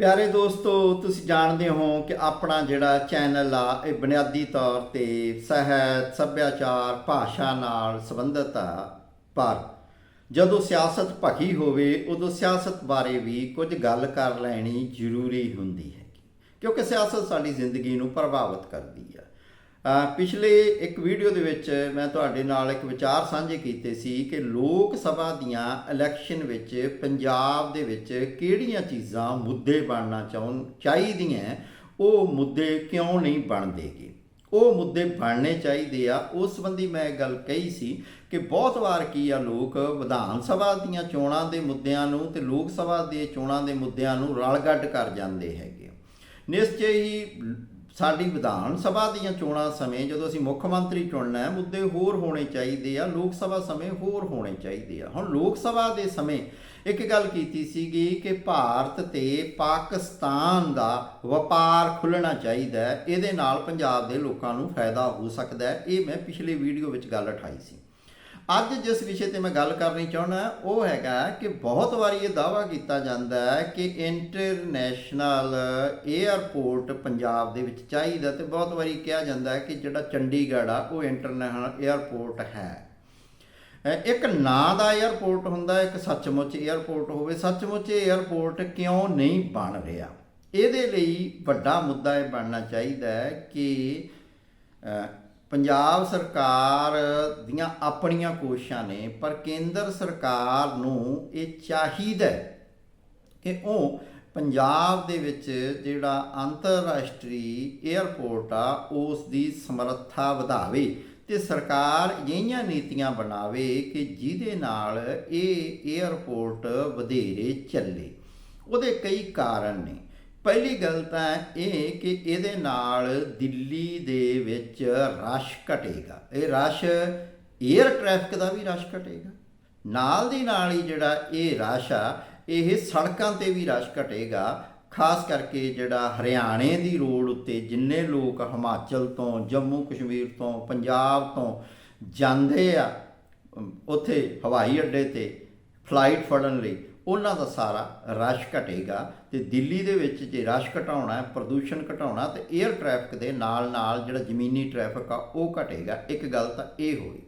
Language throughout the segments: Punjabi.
ਪਿਆਰੇ ਦੋਸਤੋ, ਤੁਸੀਂ ਜਾਣਦੇ ਹੋ ਕਿ ਆਪਣਾ ਜਿਹੜਾ ਚੈਨਲ ਆ, ਇਹ ਬੁਨਿਆਦੀ ਤੌਰ ਤੇ ਸਾਹਿਤ, ਸੱਭਿਆਚਾਰ, ਭਾਸ਼ਾ ਨਾਲ ਸੰਬੰਧਿਤ ਆ। ਪਰ ਜਦੋਂ ਸਿਆਸਤ ਭਖੀ ਹੋਵੇ, ਉਦੋਂ ਸਿਆਸਤ ਬਾਰੇ ਵੀ ਕੁਝ ਗੱਲ ਕਰ ਲੈਣੀ ਜ਼ਰੂਰੀ ਹੁੰਦੀ ਹੈ ਕਿਉਂਕਿ ਸਿਆਸਤ ਸਾਡੀ ਜ਼ਿੰਦਗੀ ਨੂੰ ਪ੍ਰਭਾਵਿਤ ਕਰਦੀ ਆ। ਪਿਛਲੇ ਇੱਕ ਵੀਡੀਓ ਦੇ ਵਿੱਚ ਮੈਂ ਤੁਹਾਡੇ ਨਾਲ ਇੱਕ ਵਿਚਾਰ ਸਾਂਝੇ ਕੀਤੇ ਸੀ ਕਿ ਲੋਕ ਸਭਾ ਦੀਆਂ ਇਲੈਕਸ਼ਨ ਵਿੱਚ ਪੰਜਾਬ ਦੇ ਵਿੱਚ ਕਿਹੜੀਆਂ ਚੀਜ਼ਾਂ ਮੁੱਦੇ ਬਣਨਾ ਚਾਹੁੰ ਚਾਹੀਦੀਆਂ, ਉਹ ਮੁੱਦੇ ਕਿਉਂ ਨਹੀਂ ਬਣਦੇਗੇ ਉਹ ਮੁੱਦੇ ਬਣਨੇ ਚਾਹੀਦੇ ਆ। ਉਸ ਸੰਬੰਧੀ ਮੈਂ ਇਹ ਗੱਲ ਕਹੀ ਸੀ ਕਿ ਬਹੁਤ ਵਾਰ ਕੀ ਆ, ਲੋਕ ਵਿਧਾਨ ਸਭਾ ਦੀਆਂ ਚੋਣਾਂ ਦੇ ਮੁੱਦਿਆਂ ਨੂੰ ਤੇ ਲੋਕ ਸਭਾ ਦੇ ਚੋਣਾਂ ਦੇ ਮੁੱਦਿਆਂ ਨੂੰ ਰਲਗੱਡ ਕਰ ਜਾਂਦੇ ਹੈਗੇ ਨਿਸ਼ਚੈ ਹੀ ਸਾਡੀ ਵਿਧਾਨ ਸਭਾ ਦੀਆਂ ਚੋਣਾਂ ਸਮੇਂ ਜਦੋਂ ਅਸੀਂ ਮੁੱਖ ਮੰਤਰੀ ਚੁਣਨਾ ਹੈ, ਮੁੱਦੇ ਹੋਰ ਹੋਣੇ ਚਾਹੀਦੇ ਆ, ਲੋਕ ਸਭਾ ਸਮੇਂ ਹੋਰ ਹੋਣੇ ਚਾਹੀਦੇ ਆ। ਹੁਣ ਲੋਕ ਸਭਾ ਦੇ ਸਮੇਂ ਇੱਕ ਗੱਲ ਕੀਤੀ ਸੀਗੀ ਕਿ ਭਾਰਤ ਤੇ ਪਾਕਿਸਤਾਨ ਦਾ ਵਪਾਰ ਖੁੱਲਣਾ ਚਾਹੀਦਾ ਹੈ। ਇਹਦੇ ਨਾਲ ਪੰਜਾਬ ਦੇ ਲੋਕਾਂ ਨੂੰ ਫਾਇਦਾ ਹੋ ਸਕਦਾ ਹੈ। ਇਹ ਮੈਂ ਪਿਛਲੇ ਵੀਡੀਓ ਵਿੱਚ ਗੱਲ ਉਠਾਈ ਸੀ। ਅੱਜ ਜਿਸ ਵਿਸ਼ੇ ਤੇ ਮੈਂ ਗੱਲ ਕਰਨੀ ਚਾਹੁੰਦਾ, ਉਹ ਹੈਗਾ ਕਿ ਬਹੁਤ ਵਾਰੀ ਇਹ ਦਾਵਾ ਕੀਤਾ ਜਾਂਦਾ ਹੈ ਕਿ ਇੰਟਰਨੈਸ਼ਨਲ 에ਅਰਪੋਰਟ ਪੰਜਾਬ ਦੇ ਵਿੱਚ ਚਾਹੀਦਾ ਤੇ ਬਹੁਤ ਵਾਰੀ ਕਿਹਾ ਜਾਂਦਾ ਹੈ ਕਿ ਜਿਹੜਾ ਚੰਡੀਗੜ੍ਹ ਆ, ਉਹ ਇੰਟਰਨੈਸ਼ਨਲ 에ਅਰਪੋਰਟ ਹੈ ਇੱਕ ਨਾਂ ਦਾ 에ਅਰਪੋਰਟ ਹੁੰਦਾ ਇੱਕ ਸੱਚਮੁੱਚ 에ਅਰਪੋਰਟ ਹੋਵੇ। ਸੱਚਮੁੱਚ 에ਅਰਪੋਰਟ ਕਿਉਂ ਨਹੀਂ ਬਣ ਰਿਹਾ? ਇਹਦੇ ਲਈ ਵੱਡਾ ਮੁੱਦਾ ਇਹ ਬਣਨਾ ਚਾਹੀਦਾ ਹੈ ਕਿ ਪੰਜਾਬ ਸਰਕਾਰ ਦੀਆਂ ਆਪਣੀਆਂ ਕੋਸ਼ਿਸ਼ਾਂ ਨੇ, ਪਰ ਕੇਂਦਰ ਸਰਕਾਰ ਨੂੰ ਇਹ ਚਾਹੀਦਾ ਕਿ ਉਹ ਪੰਜਾਬ ਦੇ ਵਿੱਚ ਜਿਹੜਾ ਅੰਤਰਰਾਸ਼ਟਰੀ 에ਅਰਪੋਰਟ ਆ, ਉਸ ਦੀ ਸਮਰੱਥਾ ਵਧਾਵੇ ਤੇ ਸਰਕਾਰ ਅਜਿਹੀਆਂ ਨੀਤੀਆਂ ਬਣਾਵੇ ਕਿ ਜਿਹਦੇ ਨਾਲ ਇਹ 에ਅਰਪੋਰਟ ਵਧੇਰੇ ਚੱਲੇ। ਉਹਦੇ ਕਈ ਕਾਰਨ ਨੇ। ਪਹਿਲੀ ਗੱਲ ਤਾਂ ਇਹ ਕਿ ਇਹਦੇ ਨਾਲ ਦਿੱਲੀ ਦੇ ਵਿੱਚ ਰਸ਼ ਘਟੇਗਾ। ਇਹ ਰਸ਼ 에ਅਰ ਟ੍ਰੈਫਿਕ ਦਾ ਵੀ ਰਸ਼ ਘਟੇਗਾ। ਨਾਲ ਦੀ ਨਾਲ ਹੀ ਜਿਹੜਾ ਇਹ ਰਸ਼ ਆ, ਇਹ ਸੜਕਾਂ ਤੇ ਵੀ ਰਸ਼ ਘਟੇਗਾ। ਖਾਸ ਕਰਕੇ ਜਿਹੜਾ ਹਰਿਆਣੇ ਦੀ ਰੋਡ ਉੱਤੇ ਜਿੰਨੇ ਲੋਕ ਹਿਮਾਚਲ ਤੋਂ, ਜੰਮੂ ਕਸ਼ਮੀਰ ਤੋਂ, ਪੰਜਾਬ ਤੋਂ ਜਾਂਦੇ ਆ ਉੱਥੇ ਹਵਾਈ ਅੱਡੇ ਤੇ ਫਲਾਈਟ ਫੜਨ ਲਈ ਉਹਨਾਂ ਦਾ ਸਾਰਾ ਰਸ਼ ਘਟੇਗਾ ਤੇ ਦਿੱਲੀ ਦੇ ਵਿੱਚ ਜੇ ਰਸ਼ ਘਟਾਉਣਾ ਹੈ, ਪ੍ਰਦੂਸ਼ਣ ਘਟਾਉਣਾ, ਤੇ 에ਅਰ ਟ੍ਰੈਫਿਕ ਦੇ ਨਾਲ ਨਾਲ ਜਿਹੜਾ ਜ਼ਮੀਨੀ ਟ੍ਰੈਫਿਕ ਆ, ਉਹ ਘਟੇਗਾ। ਇੱਕ ਗੱਲ ਤਾਂ ਇਹ ਹੋਏਗੀ।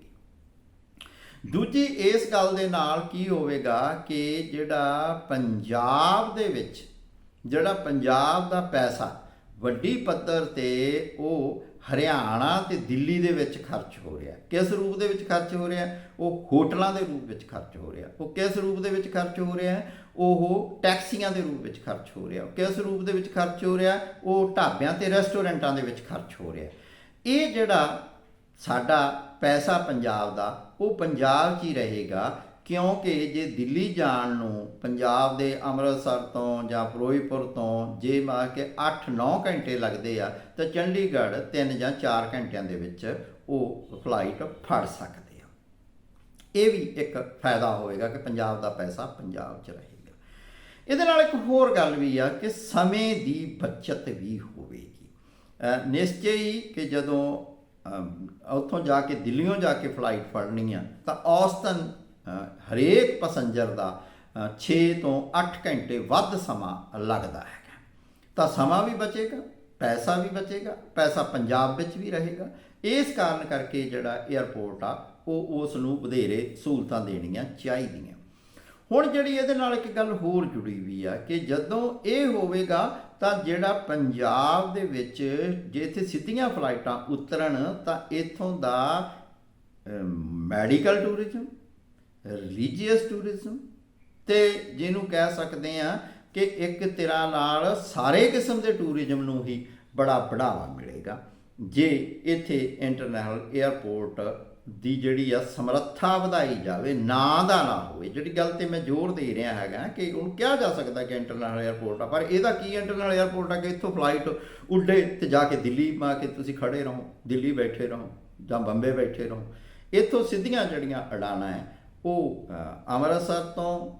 ਦੂਜੀ ਇਸ ਗੱਲ ਦੇ ਨਾਲ ਕੀ ਹੋਵੇਗਾ ਕਿ ਜਿਹੜਾ ਪੰਜਾਬ ਦੇ ਵਿੱਚ, ਜਿਹੜਾ ਪੰਜਾਬ ਦਾ ਪੈਸਾ ਵੱਡੀ ਪੱਧਰ ਤੇ ਉਹ ਹਰਿਆਣਾ ਤੇ ਦਿੱਲੀ ਦੇ ਵਿੱਚ ਖਰਚ ਹੋ ਰਿਹਾ। ਕਿਸ ਰੂਪ ਦੇ ਵਿੱਚ ਖਰਚ ਹੋ ਰਿਹਾ? ਉਹ ਹੋਟਲਾਂ ਦੇ ਰੂਪ ਵਿੱਚ ਖਰਚ ਹੋ ਰਿਹਾ। ਉਹ ਕਿਸ ਰੂਪ ਦੇ ਵਿੱਚ ਖਰਚ ਹੋ ਰਿਹਾ? ਉਹ ਟੈਕਸੀਆਂ ਦੇ ਰੂਪ ਵਿੱਚ ਖਰਚ ਹੋ ਰਿਹਾ। ਕਿਸ ਰੂਪ ਦੇ ਵਿੱਚ ਖਰਚ ਹੋ ਰਿਹਾ? ਉਹ ਢਾਬਿਆਂ ਤੇ ਰੈਸਟੋਰੈਂਟਾਂ ਦੇ ਵਿੱਚ ਖਰਚ ਹੋ ਰਿਹਾ। ਇਹ ਜਿਹੜਾ ਸਾਡਾ ਪੈਸਾ ਪੰਜਾਬ ਦਾ, ਉਹ ਪੰਜਾਬ 'ਚ ਹੀ ਰਹੇਗਾ। ਕਿਉਂਕਿ ਜੇ ਦਿੱਲੀ ਜਾਣ ਨੂੰ ਪੰਜਾਬ ਦੇ ਅੰਮ੍ਰਿਤਸਰ ਤੋਂ ਜਾਂ ਫਿਰੋਜ਼ਪੁਰ ਤੋਂ ਜੇ ਮਾ ਕੇ 8-9 ਘੰਟੇ ਲੱਗਦੇ ਆ, ਤਾਂ ਚੰਡੀਗੜ੍ਹ 3 ਜਾਂ 4 ਘੰਟਿਆਂ ਦੇ ਵਿੱਚ ਉਹ ਫਲਾਈਟ ਫੜ ਸਕਦੇ ਆ। ਇਹ ਵੀ ਇੱਕ ਫਾਇਦਾ ਹੋਵੇਗਾ ਕਿ ਪੰਜਾਬ ਦਾ ਪੈਸਾ ਪੰਜਾਬ 'ਚ ਰਹੇਗਾ। ਇਹਦੇ ਨਾਲ ਇੱਕ ਹੋਰ ਗੱਲ ਵੀ ਆ ਕਿ ਸਮੇਂ ਦੀ ਬਚਤ ਵੀ ਹੋਵੇਗੀ। ਅਹ ਨਿਸ਼ਚੈ ਹੀ ਕਿ ਜਦੋਂ ਉੱਥੋਂ ਜਾ ਕੇ ਦਿੱਲੀੋਂ ਜਾ ਕੇ ਫਲਾਈਟ ਫੜਨੀ ਆ, ਤਾਂ ਔਸਤਨ ਹਰੇਕ ਪੈਸੰਜਰ ਦਾ 6 ਤੋਂ 8 ਘੰਟੇ ਵੱਧ ਸਮਾਂ ਲੱਗਦਾ ਹੈਗਾ। ਤਾਂ ਸਮਾਂ ਵੀ ਬਚੇਗਾ, ਪੈਸਾ ਵੀ ਬਚੇਗਾ, ਪੈਸਾ ਪੰਜਾਬ ਵਿੱਚ ਵੀ ਰਹੇਗਾ। ਇਸ ਕਾਰਨ ਕਰਕੇ ਜਿਹੜਾ 에ਅਰਪੋਰਟ ਆ, ਉਹ ਉਸ ਨੂੰ ਵਧੇਰੇ ਸਹੂਲਤਾਂ ਦੇਣੀਆਂ ਚਾਹੀਦੀਆਂ। ਹੁਣ ਜਿਹੜੀ ਇਹਦੇ ਨਾਲ ਇੱਕ ਗੱਲ ਹੋਰ ਜੁੜੀ ਵੀ ਆ ਕਿ ਜਦੋਂ ਇਹ ਹੋਵੇਗਾ, ਤਾਂ ਜਿਹੜਾ ਪੰਜਾਬ ਦੇ ਵਿੱਚ ਜੇ ਇੱਥੇ ਸਿੱਧੀਆਂ ਫਲਾਈਟਾਂ ਉਤਰਨ, ਤਾਂ ਇਥੋਂ ਦਾ ਮੈਡੀਕਲ ਟੂਰਿਜ਼ਮ ਰਿਲੀਜੀਅਸ ਟੂਰਿਜ਼ਮ ਤੇ ਜਿਹਨੂੰ ਕਹਿ ਸਕਦੇ ਆ ਕਿ ਇੱਕ ਤਰ੍ਹਾਂ ਨਾਲ ਸਾਰੇ ਕਿਸਮ ਦੇ ਟੂਰਿਜ਼ਮ ਨੂੰ ਹੀ ਬੜਾ ਬੜਾਵਾ ਮਿਲੇਗਾ। ਜੇ ਇੱਥੇ ਇੰਟਰਨੈਸ਼ਨਲ 에ਅਰਪੋਰਟ ਦੀ ਜਿਹੜੀ ਆ ਸਮਰੱਥਾ ਵਧਾਈ ਜਾਵੇ, ਨਾ ਦਾ ਨਾ ਹੋਵੇ, ਜਿਹੜੀ ਗੱਲ ਤੇ ਮੈਂ ਜ਼ੋਰ ਦੇ ਰਿਹਾ ਹੈਗਾ ਕਿ ਉਹਨੂੰ ਕਿਹਾ ਜਾ ਸਕਦਾ ਕਿ ਇੰਟਰਨੈਸ਼ਨਲ 에ਅਰਪੋਰਟ ਆ, ਪਰ ਇਹਦਾ ਕੀ ਇੰਟਰਨੈਸ਼ਨਲ 에ਅਰਪੋਰਟ ਆ ਕਿ ਇੱਥੋਂ ਫਲਾਈਟ ਉੱਡੇ ਤੇ ਜਾ ਕੇ ਦਿੱਲੀ ਮਾ ਕੇ ਤੁਸੀਂ ਖੜੇ ਰਹੋ, ਦਿੱਲੀ ਬੈਠੇ ਰਹੋ ਜਾਂ ਬੰਬੇ ਬੈਠੇ ਰਹੋ। ਇੱਥੋਂ ਸਿੱਧੀਆਂ ਜਿਹੜੀਆਂ ਅਡਾਣਾ ਹੈ ਉਹ ਅੰਮ੍ਰਿਤਸਰ ਤੋਂ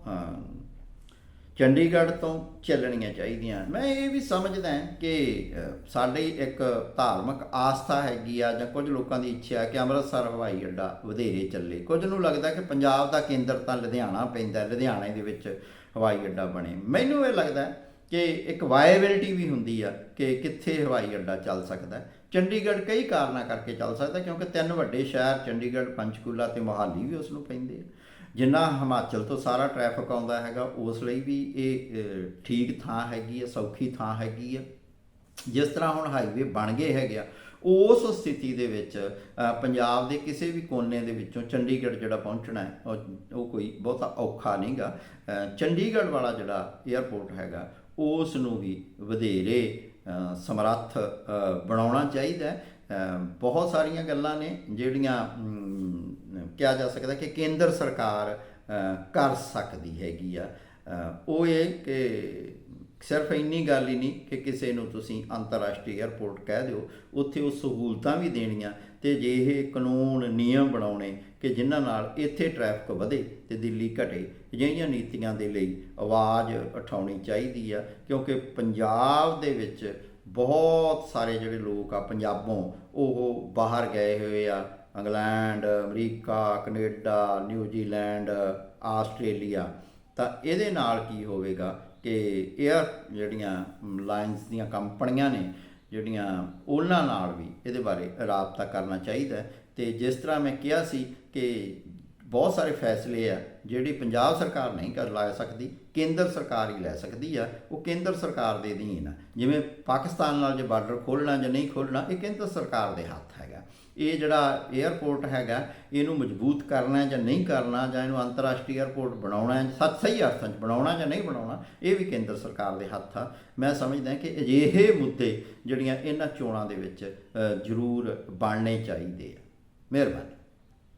ਚੰਡੀਗੜ੍ਹ ਤੋਂ ਚੱਲਣੀਆਂ ਚਾਹੀਦੀਆਂ ਮੈਂ ਇਹ ਵੀ ਸਮਝਦਾ ਕਿ ਅ, ਸਾਡੀ ਇੱਕ ਧਾਰਮਿਕ ਆਸਥਾ ਹੈਗੀ ਆ ਜਾਂ ਕੁਝ ਲੋਕਾਂ ਦੀ ਇੱਛਾ ਹੈ ਕਿ ਅੰਮ੍ਰਿਤਸਰ ਹਵਾਈ ਅੱਡਾ ਵਧੇਰੇ ਚੱਲੇ। ਕੁਝ ਨੂੰ ਲੱਗਦਾ ਕਿ ਪੰਜਾਬ ਦਾ ਕੇਂਦਰ ਤਾਂ ਲੁਧਿਆਣਾ ਪੈਂਦਾ ਲੁਧਿਆਣੇ ਦੇ ਵਿੱਚ ਹਵਾਈ ਅੱਡਾ ਬਣੇ। ਮੈਨੂੰ ਇਹ ਲੱਗਦਾ ਕਿ ਇੱਕ ਵਾਇਬਿਲਿਟੀ ਵੀ ਹੁੰਦੀ ਆ ਕਿ ਕਿੱਥੇ ਹਵਾਈ ਅੱਡਾ ਚੱਲ ਸਕਦਾ ਚੰਡੀਗੜ੍ਹ ਕਈ ਕਾਰਨਾਂ ਕਰਕੇ ਚੱਲ ਸਕਦਾ, ਕਿਉਂਕਿ ਤਿੰਨ ਵੱਡੇ ਸ਼ਹਿਰ, ਚੰਡੀਗੜ੍ਹ, ਪੰਚਕੂਲਾ ਤੇ ਮੋਹਾਲੀ ਵੀ ਉਸ ਨੂੰ ਪੈਂਦੇ ਆ। ਜਿੰਨਾ ਹਿਮਾਚਲ ਤੋਂ ਸਾਰਾ ਟ੍ਰੈਫਿਕ ਆਉਂਦਾ ਹੈਗਾ, ਉਸ ਲਈ ਵੀ ਇਹ ਠੀਕ ਥਾਂ ਹੈਗੀ ਹੈ ਸੌਖੀ ਥਾਂ ਹੈਗੀ ਹੈ ਜਿਸ ਤਰ੍ਹਾਂ ਹੁਣ ਹਾਈਵੇ ਬਣ ਗਏ ਹੈਗੇ ਆ, ਉਸ ਸਥਿਤੀ ਦੇ ਵਿੱਚ ਪੰਜਾਬ ਦੇ ਕਿਸੇ ਵੀ ਕੋਨੇ ਦੇ ਵਿੱਚੋਂ ਚੰਡੀਗੜ੍ਹ ਜਿਹੜਾ ਪਹੁੰਚਣਾ ਹੈ, ਉਹ ਉਹ ਕੋਈ ਬਹੁਤਾ ਔਖਾ ਨਹੀਂਗਾ। ਚੰਡੀਗੜ੍ਹ ਵਾਲਾ ਜਿਹੜਾ 에ਅਰਪੋਰਟ ਹੈਗਾ, ਉਸ ਨੂੰ ਵੀ ਵਧੇਰੇ ਸਮਰੱਥ ਬਣਾਉਣਾ ਚਾਹੀਦਾ ਬਹੁਤ ਸਾਰੀਆਂ ਗੱਲਾਂ ਨੇ ਜਿਹੜੀਆਂ ਕਿਹਾ ਜਾ ਸਕਦਾ ਕਿ ਕੇਂਦਰ ਸਰਕਾਰ ਕਰ ਸਕਦੀ ਹੈਗੀ ਆ। ਉਹ ਇਹ ਕਿ ਸਿਰਫ ਇੰਨੀ ਗੱਲ ਹੀ ਨਹੀਂ ਕਿ ਕਿਸੇ ਨੂੰ ਤੁਸੀਂ ਅੰਤਰਰਾਸ਼ਟਰੀ 에ਅਰਪੋਰਟ ਕਹਿ ਦਿਓ, ਉੱਥੇ ਉਹ ਸਹੂਲਤਾਂ ਵੀ ਦੇਣੀਆਂ ਤੇ ਜੇ ਇਹ ਕਾਨੂੰਨ, ਨਿਯਮ ਬਣਾਉਣੇ ਕਿ ਜਿਨ੍ਹਾਂ ਨਾਲ ਇੱਥੇ ਟ੍ਰੈਫਿਕ ਵਧੇ ਤੇ ਦਿੱਲੀ ਘਟੇ, ਅਜਿਹੀਆਂ ਨੀਤੀਆਂ ਦੇ ਲਈ ਆਵਾਜ਼ ਉਠਾਉਣੀ ਚਾਹੀਦੀ ਆ, ਕਿਉਂਕਿ ਪੰਜਾਬ ਦੇ ਵਿੱਚ ਬਹੁਤ ਸਾਰੇ ਜਿਹੜੇ ਲੋਕ ਆ ਪੰਜਾਬੋਂ, ਉਹ ਬਾਹਰ ਗਏ ਹੋਏ ਆ, England, America, Canada, New Zealand, Australia, ਤਾਂ ਇਹਦੇ ਨਾਲ ਕੀ ਹੋਵੇਗਾ? ਕਿ 에ਅਰ ਜਿਹੜੀਆਂ ਲਾਈਨਸ ਦੀਆਂ ਕੰਪਨੀਆਂ ਨੇ, ਜਿਹੜੀਆਂ ਉਹਨਾਂ ਨਾਲ ਵੀ ਇਹਦੇ ਬਾਰੇ ਰਾਬਤਾ ਕਰਨਾ ਚਾਹੀਦਾ ਹੈ। ਤੇ ਜਿਸ ਤਰ੍ਹਾਂ ਮੈਂ ਕਿਹਾ ਸੀ ਕਿ ਬਹੁਤ ਸਾਰੇ ਫੈਸਲੇ ਆ, ਜਿਹੜੀ ਪੰਜਾਬ ਸਰਕਾਰ ਨਹੀਂ ਕਰ ਲਾ ਸਕਦੀ, ਕੇਂਦਰ ਸਰਕਾਰ ਹੀ ਲੈ ਸਕਦੀ ਆ, ਉਹ ਕੇਂਦਰ ਸਰਕਾਰ ਦੇ ਅਧੀਨ ਆ। ਜਿਵੇਂ ਪਾਕਿਸਤਾਨ ਨਾਲ ਜੇ ਬਾਰਡਰ ਖੋਲ੍ਹਣਾ ਜਾਂ ਨਹੀਂ ਖੋਲ੍ਹਣਾ, ਇਹ ਕੇਂਦਰ ਸਰਕਾਰ ਦੇ ਹੱਥ ਹੈਗਾ। ਇਹ ਜਿਹੜਾ 에ਅਰਪੋਰਟ ਹੈਗਾ, ਇਹਨੂੰ ਮਜ਼ਬੂਤ ਕਰਨਾ ਜਾਂ ਨਹੀਂ ਕਰਨਾ, ਜਾਂ ਇਹਨੂੰ ਅੰਤਰਰਾਸ਼ਟਰੀ 에ਅਰਪੋਰਟ ਬਣਾਉਣਾ ਹੈ ਸੱਚ ਸਹੀ ਅਰਥਾਂ 'ਚ ਬਣਾਉਣਾ ਜਾਂ ਨਹੀਂ ਬਣਾਉਣਾ, ਇਹ ਵੀ ਕੇਂਦਰ ਸਰਕਾਰ ਦੇ ਹੱਥ ਆ। ਮੈਂ ਸਮਝਦਾ ਕਿ ਅਜਿਹੇ ਮੁੱਦੇ ਜਿਹੜੀਆਂ ਇਹਨਾਂ ਚੋਣਾਂ ਦੇ ਵਿੱਚ ਜ਼ਰੂਰ ਬਣਨੇ ਚਾਹੀਦੇ ਆ। ਮਿਹਰਬਾਨੀ।